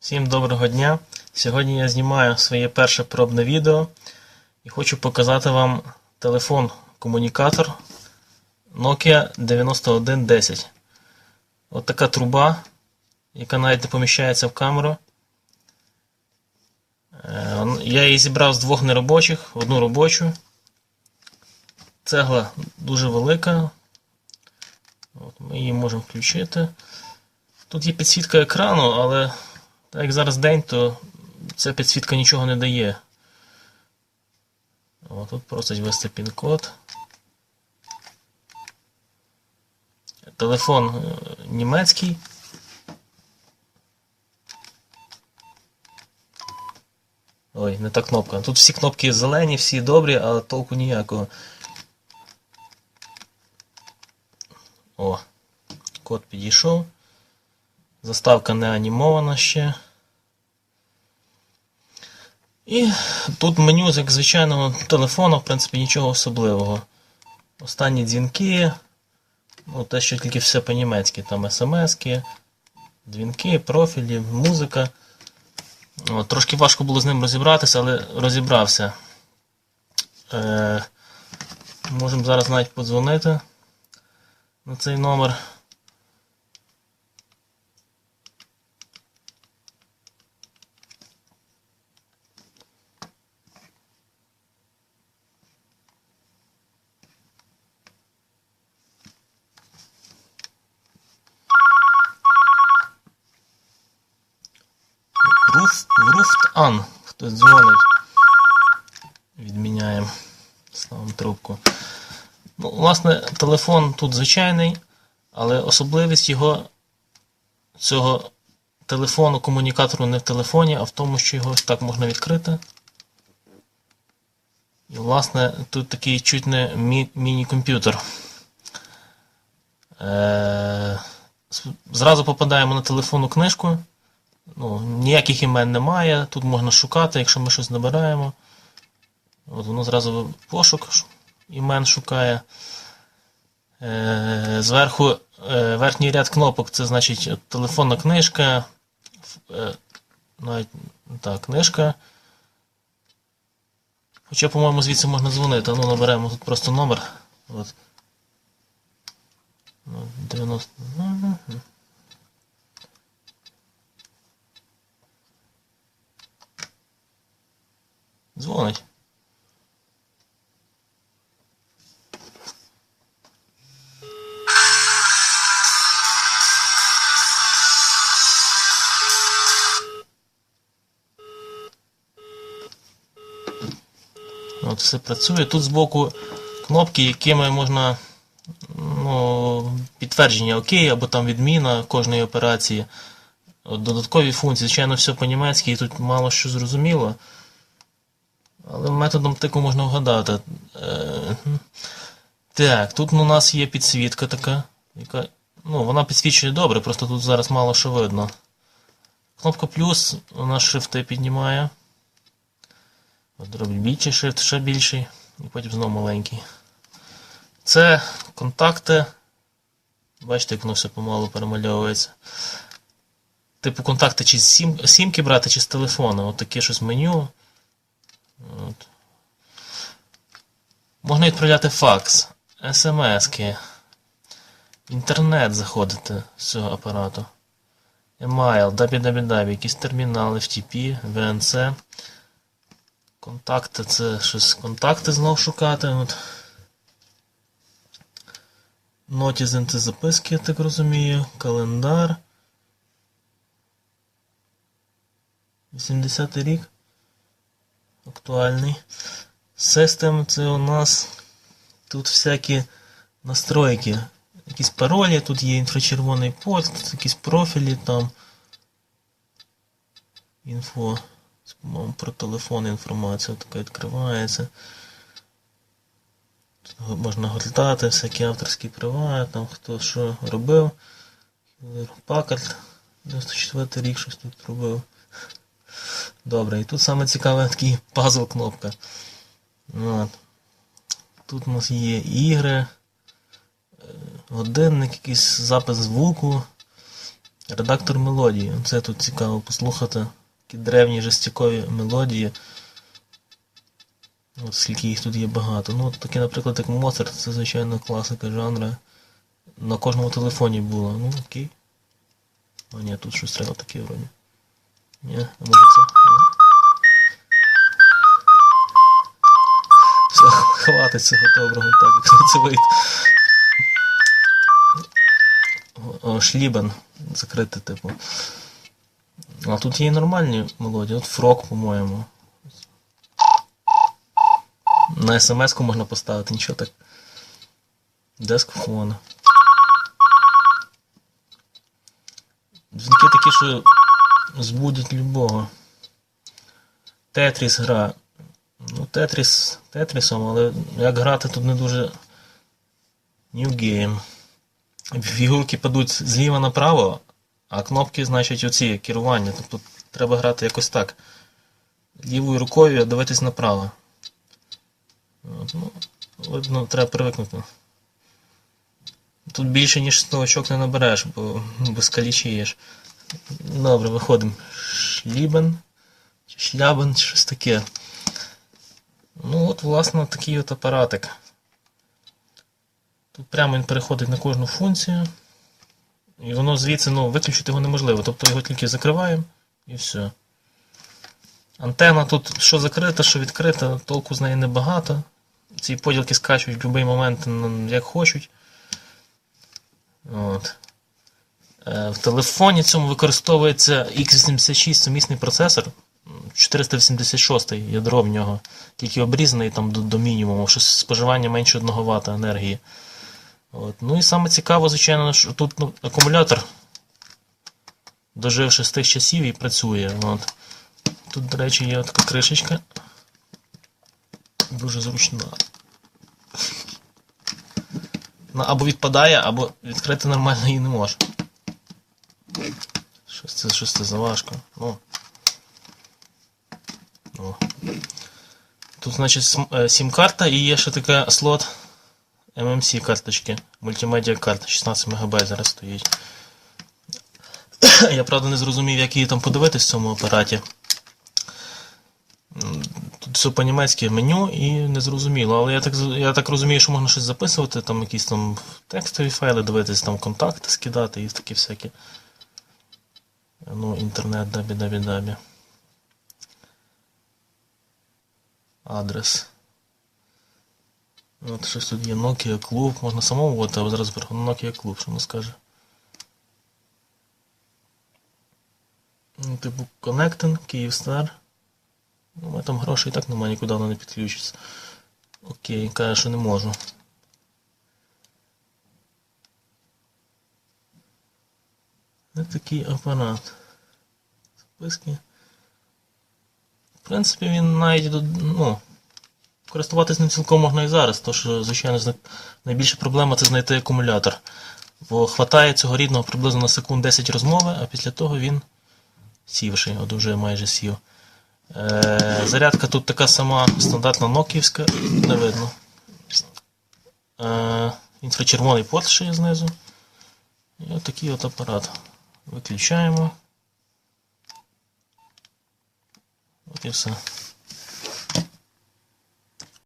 Всім доброго дня! Сьогодні я знімаю своє перше пробне відео і хочу показати вам телефон-комунікатор Nokia 9110. От така труба, яка навіть не поміщається в камеру. Е, Я її зібрав з двох неробочих, одну робочу. Цегла дуже велика. От Ми її можемо включити. Тут є підсвітка екрану, але так як зараз день, то ця підсвітка нічого не дає. О, тут просить ввести пін-код. Телефон е, німецький. Ой, не та кнопка. Тут всі кнопки зелені, всі добрі, але толку ніякого. О, код підійшов. Заставка не анімована ще. І тут меню, як звичайного телефону, в принципі, нічого особливого. Останні дзвінки. Ну, те, що тільки все по-німецьки. Там смски, дзвінки, профілі, музика. От, трошки важко було з ним розібратися, але розібрався. Е, Можемо зараз навіть подзвонити на цей номер. Руфт ан. Хтось дзвонить. Відміняємо. Ставимо трубку. Ну, власне, телефон тут звичайний, але особливість його цього телефону, комунікатору не в телефоні, а в тому, що його так можна відкрити. І, власне, тут такий чуть не мі- міні-комп'ютер. Е- Зразу попадаємо на телефонну книжку. Ну, ніяких імен немає. Тут можна шукати, якщо ми щось набираємо. От воно зразу пошук імен шукає. Е, зверху е, верхній ряд кнопок це значить телефонна книжка. Е, навіть так, книжка. Хоча, по-моєму, звідси можна дзвонити. Ну, наберемо тут просто номер. От. Ну, 90. Дзвонить. От все працює. Тут збоку кнопки, якими можна ну, підтвердження ОК або там відміна кожної операції. От додаткові функції, звичайно, все по-німецьки і тут мало що зрозуміло. Методом тику можна вгадати. Е, Так, тут у нас є підсвітка така, яка. Ну, вона підсвічує добре, просто тут зараз мало що видно. Кнопка плюс, вона шрифти піднімає. От робить більший шрифт, ще більший, і потім знову маленький. Це контакти. Бачите, як воно все помалу перемальовується. Типу контакти чи з сім, сімки брати, чи з телефону. От таке щось меню. От. Можна відправляти факс, смски, інтернет заходити з цього апарату. Email, www, якісь термінали, FTP, VNC. Контакти це щось контакти знов шукати. От. Нотізен це записки, я так розумію. Календар. 80 рік. Актуальний. System це у нас тут всякі настройки. Якісь паролі, тут є інфрачервоний порт, тут якісь профілі там. Інфо. По-моєму, про телефон інформація така відкривається. Тут можна гортати, всякі авторські права, там хто що робив. Пакард 94 рік щось тут робив. Добре, і тут саме цікаве такий пазл кнопка. От. Тут у нас є ігри, е, годинник, якийсь запис звуку, Редактор мелодії. Це тут цікаво послухати. Такі древні жестякові мелодії. От скільки їх тут є багато. Ну, такі, наприклад, як Моцарт, це звичайно класика жанра. На кожному телефоні було. Ну, окей. А ні, тут щось треба таке вроді. Ні, а може це? Ні. Все, хватить цього доброго, так, як це вийде. О, шлібен закрити, типу. А тут є і нормальні мелодії. От фрок, по-моєму. На смс-ку можна поставити, нічого так. Дескфон. Дзвінки такі, що збудять любого. Тетріс гра. Ну, Тетріс Тетрісом, але як грати тут не дуже. New Game. Фігурки падуть зліва направо, а кнопки, значить, оці керування. Тобто треба грати якось так. Лівою рукою дивитись направо. Ну, видно, треба привикнути. Тут більше, ніж 100 очок не набереш, бо без калічієш. Добре, виходимо. Шлібен, шлябен, щось таке. Ну от, власне, такий от апаратик. Тут прямо він переходить на кожну функцію. І воно звідси ну, виключити його неможливо. Тобто його тільки закриваємо і все. Антена тут що закрита, що відкрита, толку з неї небагато. Ці поділки скачують в будь-який момент як хочуть. От. Е, В телефоні цьому використовується x86 сумісний процесор. 486 ядро в нього, тільки обрізаний там до, до мінімуму, що споживання менше 1 Вт енергії. От. Ну і саме цікаво, звичайно, що тут ну, акумулятор, доживши з тих часів і працює. От. Тут, до речі, є така кришечка. Дуже зручна. Ну, або відпадає, або відкрити нормально її не може. Щось це, щось це заважко. Ну. О. Тут, значить, е, сім-карта і є ще така слот MMC карточки. Мультимедіа карта 16 МБ зараз стоїть. Я правда не зрозумів, як її там подивитись в цьому апараті. Тут все по-німецьки меню і не зрозуміло. Але я так, я так розумію, що можна щось записувати, там якісь там текстові файли, дивитись, там контакти скидати і такі всякі. Ну, інтернет, дабі-дабі-дабі. Адрес. От щось тут є Nokia клуб, можна самому вводити, або зараз зверху Nokia клуб, що воно скаже. Ну, Типу Connecting, Київстар. Ну, у мене там грошей і так немає, нікуди воно не підключиться. Окей, каже, що не можу. Ось такий апарат. Списки. В принципі, він навіть ну, користуватись ним цілком можна і зараз, то що, звичайно, найбільша проблема це знайти акумулятор. Бо хватає цього рідного приблизно на секунд 10 розмови, а після того він сівший, от уже майже сів. Е, зарядка тут така сама стандартна ноківська, не видно. Е, інфрачервоний порт ще є знизу. І от от апарат. Виключаємо. От і все.